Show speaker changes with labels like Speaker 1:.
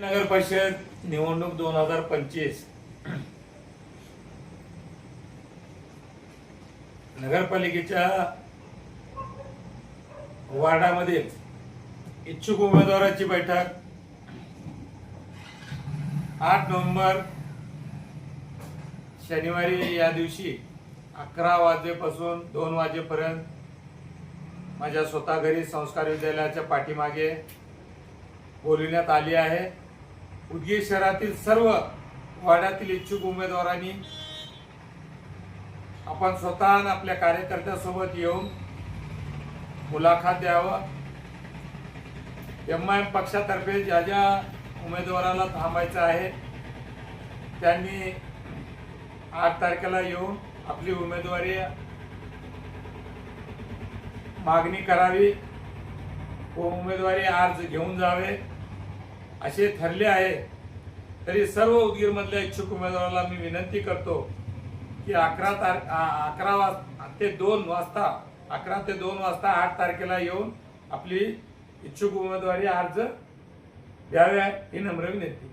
Speaker 1: नगर परिषद निवडणूक दोन हजार पंचवीस. नगरपालिकेच्या वार्डामध्ये इच्छुक उमेदवाराची बैठक. आठ नोव्हेंबर शनिवारी या दिवशी अकरा वाजेपासून दोन वाजेपर्यंत माझ्या स्वतः घरी संस्कार विद्यालयाच्या पाठीमागे बोलविण्यात आली आहे. उदगीर शहरातील सर्व वाड्यातील इच्छुक उमेदवारांनी आपण स्वतः आपल्या कार्यकर्त्यासोबत येऊन मुलाखत द्यावं. एम आय एम पक्षातर्फे ज्या ज्या उमेदवाराला थांबायचं आहे त्यांनी आठ तारखेला येऊन आपली उमेदवारी मागणी करावी व उमेदवारी अर्ज घेऊन जावे. असे ठरले आहे. तरी सर्व उदगीरमधल्या इच्छुक उमेदवाराला मी विनंती करतो की अकरा तार अकरा वाज ते दोन वाजता अकरा ते दोन वाजता आठ तारखेला येऊन आपली इच्छुक उमेदवारी अर्ज द्याव्या ही नम्र विनंती.